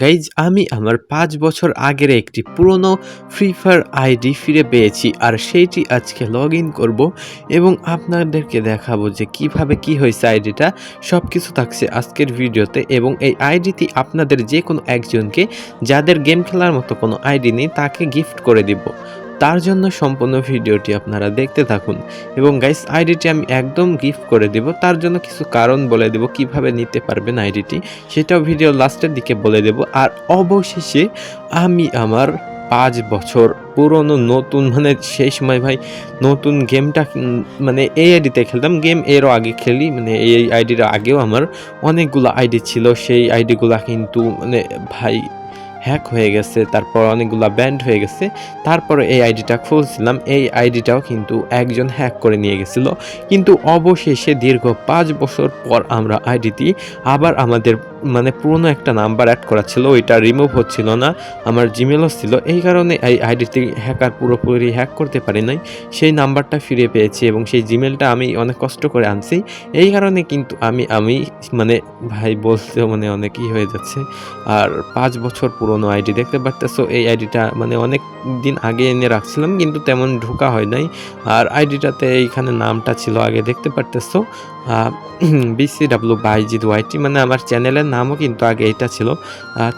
Guys, আমি আমার পাঁচ বছর আগের একটি পুরনো ফ্রি ফায়ার আইডি ফিরে পেয়েছি আর সেইটি আজকে লগ ইন করব এবং আপনাদেরকে দেখাবো যে কীভাবে কি হয়েছে আইডিটা সব কিছু থাকছে আজকের ভিডিওতে এবং এই আইডিটি আপনাদের যে কোনো একজনকে, যাদের গেম খেলার মতো কোনো আইডি নেই, তাকে গিফট করে দিব। তার জন্য সম্পূর্ণ ভিডিওটি আপনারা দেখতে থাকুন। এবং গাইস আইডিটি আমি একদম গিফট করে দিব। তার জন্য কিছু কারণ বলে দেব, কীভাবে নিতে পারবেন আইডিটি সেটাও ভিডিও লাস্টের দিকে বলে দেব। আর অবশেষে আমি আমার পাঁচ বছর পুরনো নতুন মানে সেই সময় ভাই, নতুন গেমটা মানে এই আইডিতে খেলতাম। গেম এরও আগে খেলি মানে এই আইডির আগেও আমার অনেকগুলো আইডি ছিল। সেই আইডিগুলা কিন্তু মানে ভাই হ্যাক হয়ে গেছে, তারপর অনেকগুলো ব্যান্ড হয়ে গেছে, তারপরে এই আইডিটা খুলছিলাম, এই আইডিটাও কিন্তু একজন হ্যাক করে নিয়ে গেছিল। কিন্তু অবশেষে দীর্ঘ পাঁচ বছর পর আমরা আইডিটি আবার আমাদের মানে পুরনো একটা নাম্বার অ্যাড করা ছিল, ওইটা রিমুভ হচ্ছিল না। আমার জিমেলও ছিল। এই কারণে এই আইডিটি হ্যাকার পুরোপুরি হ্যাক করতে পারি নাই। সেই নাম্বারটা ফিরে পেয়েছি এবং সেই জিমেলটা আমি অনেক কষ্ট করে আনছি। এই কারণে কিন্তু আমি আমি মানে ভাই বলতেও মানে অনেকই হয়ে যাচ্ছে। আর পাঁচ বছর পুরনো আইডি দেখতে পারতেছো? এই আইডিটা মানে অনেক দিন আগে এনে রাখছিলাম, কিন্তু তেমন ঢোকা হয় নাই। আর আইডিটাতে এইখানে নামটা ছিল আগে, দেখতে পারতেছো? বিসি ডাব্লু বাইজিদ ওয়াইটি মানে আমার চ্যানেলের নামও কিন্তু আগে এটা ছিল।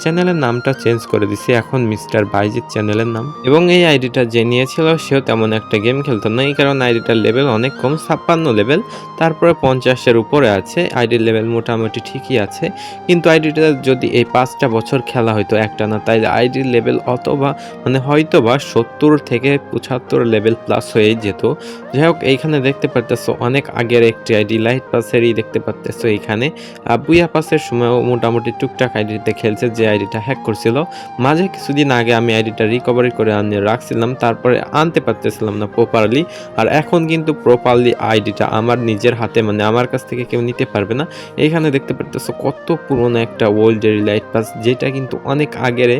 চ্যানেলের নামটা চেঞ্জ করে দিছি, এখন মিস্টার বাইজিদ চ্যানেলের নাম। এবং এই আইডিটা যে নিয়েছিল, সেও তেমন একটা গেম খেলতো না, এই কারণে আইডিটার লেভেল অনেক কম, ছাপ্পান্ন লেভেল। তারপরে পঞ্চাশের উপরে আছে, আইডির লেভেল মোটামুটি ঠিকই আছে। কিন্তু আইডিটা যদি এই পাঁচটা বছর খেলা হয়তো একটা না তাই আইডির লেভেল অথবা মানে হয়তো বা সত্তর থেকে পঁচাত্তর লেভেল প্লাস হয়ে যেত। যাই হোক, এইখানে দেখতে পারতেছো, অনেক আগের একটি আইডি, লাইট পাসেরই দেখতে পারতেছো এইখানে। বুয়া পাসের সময়ও মোটামুটি টুকটাক আইডিতে খেলছে, যে আইডিটা হ্যাক করছিল। মাঝে কিছুদিন আগে আমি আইডিটা রিকভারি করে আনিয়ে রাখছিলাম, তারপরে আনতে পারতেছিলাম না প্রপারলি আর এখন কিন্তু প্রপারলি আইডিটা আমার নিজের হাতে মানে আমার কাছ থেকে কেউ নিতে পারবে না। এইখানে দেখতে পারতেছো কত পুরনো একটা ওল্ড লাইট পাস যেটা কিন্তু অনেক আগের।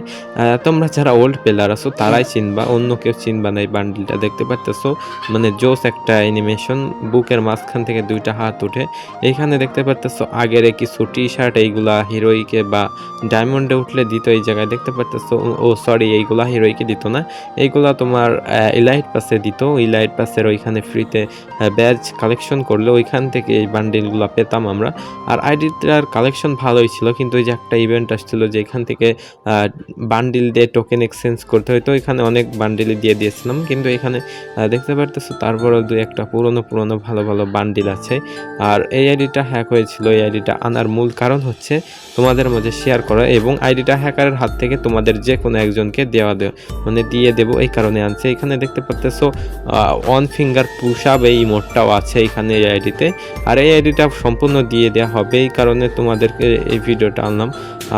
তোমরা যারা ওল্ড প্লেয়ার আছো, তারাই চিনবা, অন্য কেউ চিনবা না এই বান্ডিলটা দেখতে পারতেছো মানে জোস একটা অ্যানিমেশন বুকের মাঝখান থেকে দুইটা হাত উঠে এইখানে দেখতে পারতেছো আগের কিছু টি শার্ট এইগুলা হিরোইকে বা ডায়মন্ডে উঠলে দিত এই জায়গায়, দেখতে পারতেছো? ও সরি এইগুলা হিরোইকে দিত না। এইগুলা তোমার ইলাইট পাসে দিত। ইলাইট পাসের ওইখানে ফ্রিতে ব্যাচ কালেকশন করলে ওইখান থেকে এই বান্ডিলগুলো পেতাম আমরা। আর আইডিটার কালেকশন ভালোই ছিল, কিন্তু ওই যে একটা ইভেন্ট আসছিল যে এখান থেকে বান্ডিল দিয়ে টোকেন এক্সচেঞ্জ করতে হতো এখানে অনেক বান্ডিল দিয়ে দিয়েছিলাম। কিন্তু এখানে দেখতে পারতেছো, তারপরেও দু একটা পুরনো পুরনো ভালো ভালো বান্ডিল আছে। আর এই আইডিটা হ্যাক হয়েছিল, এই আইডিটা আনার মূল কারণ হচ্ছে তোমাদের মাঝে শেয়ার করা এবং আইডিটা হ্যাকারের হাত থেকে তোমাদের যে কোনো একজনকে দেওয়া দেওয়া মানে দিয়ে দেবো, এই কারণে আনছে। এখানে দেখতে পারতেছো ওয়ান ফিঙ্গার পুশ আপ এই মোডটাও আছে এখানে এই আইডিতে। আর এই আইডিটা সম্পূর্ণ দিয়ে দেওয়া হবে, এই কারণে তোমাদেরকে এই ভিডিওটা আনলাম।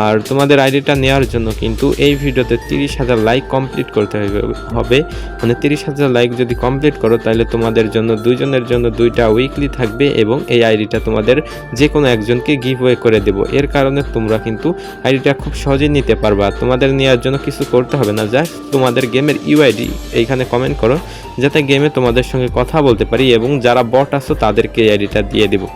আর তোমাদের আইডিটা নেওয়ার জন্য কিন্তু এই ভিডিওতে তিরিশ হাজার লাইক কমপ্লিট করতে হবে। মানে তিরিশ হাজার লাইক যদি কমপ্লিট করো, তাহলে তোমাদের জন্য, দুইজনের জন্য দুইটা উইকলি থাকবে এবং এই আইডিটা তোমাদের যে কোনো একজনকে গিভ ওয়ে করে দেবো। এর কারণে তোমরা কিন্তু আইডিটা খুব সহজেই নিতে পারবা। তোমাদের নেওয়ার জন্য কিছু করতে হবে না, জাস্ট তোমাদের গেমের ইউআইডি এইখানে কমেন্ট করো, যাতে গেমে তোমাদের সঙ্গে কথা বলতে পারি এবং যারা বট আছো তাদেরকে আইডিটা দিয়ে দেবো।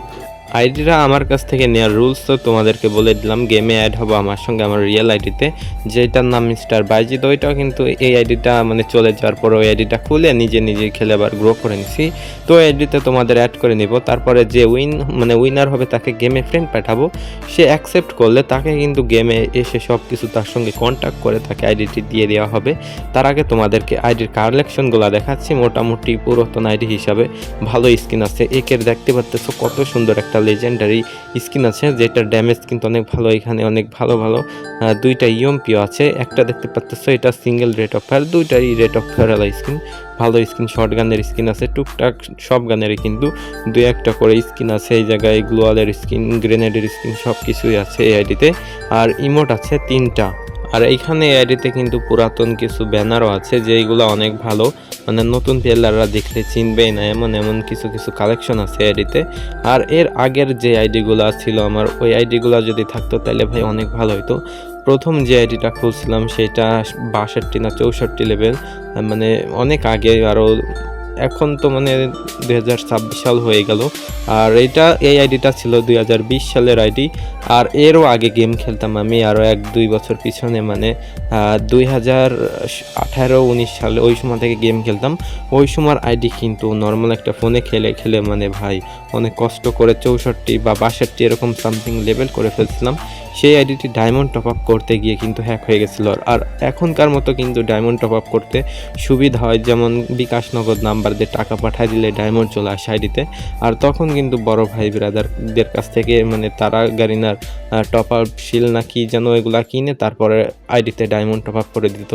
আইডিটা আমার কাছ থেকে নেওয়ার রুলস তো তোমাদেরকে বলে দিলাম গেমে অ্যাড হবে আমার সঙ্গে আমার রিয়েল আইডিতে যেটার নাম মিস্টার বাইজিত ওইটাও কিন্তু এই আইডিটা মানে চলে যাওয়ার পর ওই আইডিটা খুলে নিজে নিজে খেলে আবার গ্রো করে নিছি। তো ওই আইডিতে তোমাদের অ্যাড করে নিব, তারপরে যে উইন মানে উইনার হবে তাকে গেমে ফ্রেন্ড পাঠাবো। সে অ্যাকসেপ্ট করলে তাকে কিন্তু গেমে এসে সব কিছু তার সঙ্গে কন্ট্যাক্ট করে তাকে আইডিটি দিয়ে দেওয়া হবে। তার আগে তোমাদেরকে আইডির কালেকশনগুলো দেখাচ্ছি, মোটামুটি পুরাতন আইডি হিসাবে। ভালো স্কিন আছে, একের দেখতে পাচ্তেছো কত সুন্দর একটা লেজেন্ডারি স্কিন আছে যেটা ড্যামেজ কিন্তু অনেক ভালো, এখানে অনেক ভালো ভালো। দুইটা ইএমপিও আছে, একটা দেখতে পাচ্তেছো, এটা সিঙ্গেল রেট অফ ফায়ার দুইটাই রেট অফ ফায়ার স্কিন ভালো স্কিন শর্ট গানের স্কিন আছে, টুকটাক সব গানেরই কিন্তু দুই একটা করে স্কিন আছে, এই জায়গায় গ্লোয়ালের স্কিন গ্রেনেডের স্কিন সব কিছুই আছে এই আর ইমোট আছে তিনটা। আর এইখানে এই আইডিতে কিন্তু পুরাতন কিছু ব্যানারও আছে যেইগুলো অনেক ভালো। মানে নতুন প্লেয়াররা দেখলে চিনবেই না, এমন এমন কিছু কিছু কালেকশন আছে আইডিতে আর এর আগের যে আইডিগুলো ছিল আমার, ওই আইডিগুলো যদি থাকতো তাহলে ভাই অনেক ভালো হতো প্রথম যে আইডিটা খুলছিলাম সেটা বাষট্টি না চৌষট্টি লেভেল মানে অনেক আগে আরও এখন তো মানে দুই হাজার ছাব্বিশ সাল হয়ে গেল। আর এটা, এই আইডিটা ছিল দুই হাজার বিশ সালের আইডি। আর এরও আগে গেম খেলতাম আমি আরও এক, দুই বছর পিছনে মানে দুই হাজার আঠারো, উনিশ সালে ওই সময় থেকে গেম খেলতাম। ওই সময় আইডি কিন্তু নর্মাল একটা ফোনে খেলে খেলে মানে ভাই অনেক কষ্ট করে চৌষট্টি বা বাষট্টি এরকম সামথিং লেভেল করে ফেলছিলাম। সেই আইডিটি ডায়মন্ড টপ আপ করতে গিয়ে কিন্তু হ্যাক হয়ে গেছিল আর এখনকার মতো কিন্তু ডায়মন্ড টপ আপ করতে সুবিধা হয়, যেমন বিকাশ নগদ নাম্বার দিয়ে টাকা পাঠায় দিলে ডায়মন্ড চলে আসে আইডিতে। আর তখন কিন্তু বড় ভাই ব্রাদারদের কাছ থেকে মানে তারা গাড়িনার টপ আপ শিল না কি যেন এগুলা কিনে তারপরে আইডিতে ডায়মন্ড টপ আপ করে দিত।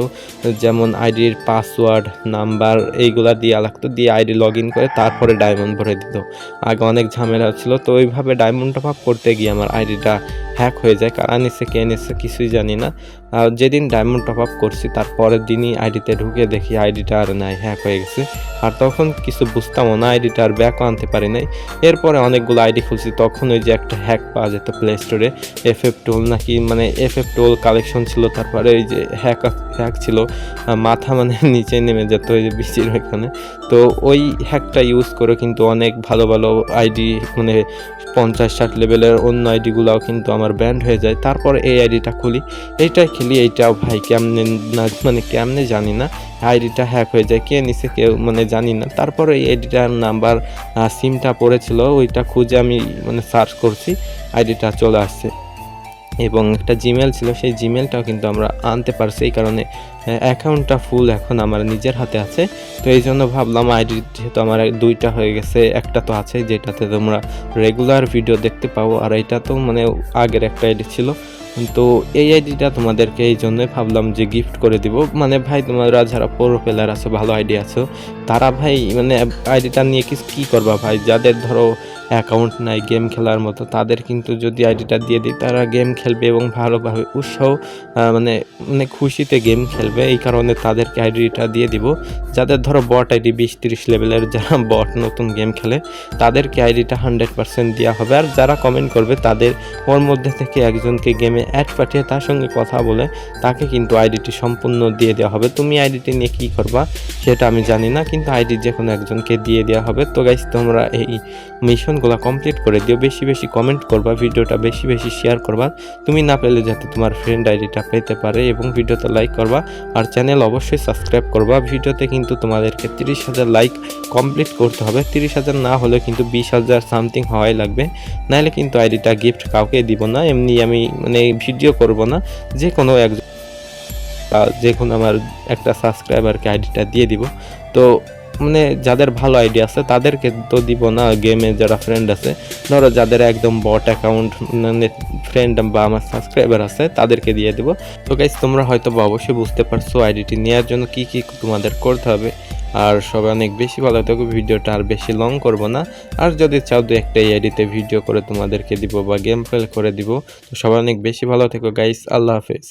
যেমন আইডির পাসওয়ার্ড নাম্বার এইগুলা দিয়ে লাগতো, দিয়ে আইডি লগ ইন করে তারপরে ডায়মন্ড ভরে দিত। আগে অনেক ঝামেলা ছিল, তো ওইভাবে ডায়মন্ড টপ আপ করতে গিয়ে আমার আইডিটা হ্যাক হয়ে যায় কারা নিচ্ছে কে নিচ্ছে কিছুই জানি না। যেদিন ডায়মন্ড টপ আপ করছি, তার পরের দিনই আইডিতে ঢুকে দেখি আইডিটা আর নাই হ্যাক হয়ে গেছে। আর তখন কিছু বুঝতামও না আইডিটা আর ব্যাকও আনতে পারি নাই। এরপরে অনেকগুলো আইডি খুলছি, তখন ওই যে একটা হ্যাক পাওয়া যেত প্লে স্টোরে এফ এফ টোল নাকি মানে এফ এফ টোল কালেকশন ছিল, তারপরে ওই যে হ্যাক হ্যাক ছিল মাথা মানে নিচে নেমে যেত ওই যে বিচির ওইখানে। তো ওই হ্যাকটা ইউজ করে কিন্তু অনেক ভালো ভালো আইডি মানে পঞ্চাশ, ষাট লেভেলের অন্য আইডিগুলোও কিন্তু আমার ব্যান্ড হয়ে যায়। তারপর এই আইডিটা খুলি। এইটাই খেলি এইটাও ভাই কেমনে না মানে কেমনে জানি না। আইডিটা হ্যাক হয়ে যায়, কে নিছে কেউ মানে জানি না। তারপরে এই আইডিটার নাম্বার সিমটা পড়েছিল, ওইটা খুঁজে আমি মানে সার্চ করছি, আইডিটা চলে আসছে। এবং একটা জিমেল ছিল, সেই জিমেলটাও কিন্তু আমরা আনতে পারছি, এই কারণে অ্যাকাউন্টটা ফুল এখন আমার নিজের হাতে আছে। তো এই জন্য ভাবলাম, আইডি যেহেতু আমার দুইটা হয়ে গেছে, একটা তো আছে, যেটাতে তোমরা রেগুলার ভিডিও দেখতে পাবো আর এটা তো মানে আগের একটা আইডি ছিল। তো এই আইডিটা তোমাদেরকে এই জন্যই ভাবলাম যে গিফট করে দিব। মানে ভাই, তোমরা যারা প্রো প্লেয়ার আছো, ভালো আইডিয়া আছো তারা ভাই মানে আইডিটা নিয়ে কি, কী করবা ভাই? যাদের ধরো অ্যাকাউন্ট নাই গেম খেলার মতো, তাদের কিন্তু যদি আইডিটা দিয়ে দিই, তারা গেম খেলবে এবং ভালোভাবে উৎসাহ মানে মানে খুশিতে গেম খেলবে। এই কারণে তাদেরকে আইডিটা দিয়ে দিব। যাদের ধরো বট আইডি বিশ তিরিশ লেভেলের যারা বট নতুন গেম খেলে, তাদেরকে আইডিটা হান্ড্রেড পার্সেন্ট দেওয়া হবে। আর যারা কমেন্ট করবে, তাদের ওর মধ্যে থেকে একজনকে গেমে অ্যাড পাঠিয়ে তার সঙ্গে কথা বলে, তাকে কিন্তু আইডিটি সম্পূর্ণ দিয়ে দেওয়া হবে। তুমি আইডিটি নিয়ে কী করবা, সেটা আমি জানি না, কিন্তু আইডি যে কোনো একজনকে দিয়ে দেওয়া হবে। তো গাইস তোমরা এই মিশনগুলো কমপ্লিট করে দিও। বেশি বেশি কমেন্ট করবা, ভিডিওটা বেশি বেশি শেয়ার করবা। তুমি না পেলে যাতে তোমার ফ্রেন্ড আইডিটা পেতে পারে এবং ভিডিওতে লাইক করবা। আর চ্যানেল অবশ্যই সাবস্ক্রাইব করবা। ভিডিওতে কিন্তু তোমাদেরকে তিরিশ হাজার লাইক কমপ্লিট করতে হবে। তিরিশ হাজার না হলে কিন্তু বিশ হাজার সামথিং হওয়াই লাগবে। নাহলে কিন্তু আইডিটা গিফট কাউকে দিব না। এমনি আমি মানে ভিডিও করব না। যে কোনো একজন যে কোনো আমার একটা সাবস্ক্রাইবারকে আইডিটা দিয়ে দিব। তো মানে যাদের ভালো আইডিয়া আছে, তাদেরকে তো দিব না গেমে যারা ফ্রেন্ড আছে, ধরো যাদের একদম বট অ্যাকাউন্ট মানে ফ্রেন্ড বা আমার সাবস্ক্রাইবার আছে, তাদেরকে দিয়ে দিব। তো গাইজ তোমরা হয়তো বা অবশ্যই বুঝতে পারছ আইডিটি নেওয়ার জন্য কি কি তোমাদের করতে হবে। আর সবাই অনেক বেশি ভালো থাকবে ভিডিওটা আর বেশি লং করব না। আর যদি চাও, দু একটা আইডিতে ভিডিও করে তোমাদেরকে দিব বা গেম প্লে করে দিব। তো সবাই অনেক বেশি ভালো থেকো গাইস আল্লাহ হাফেজ।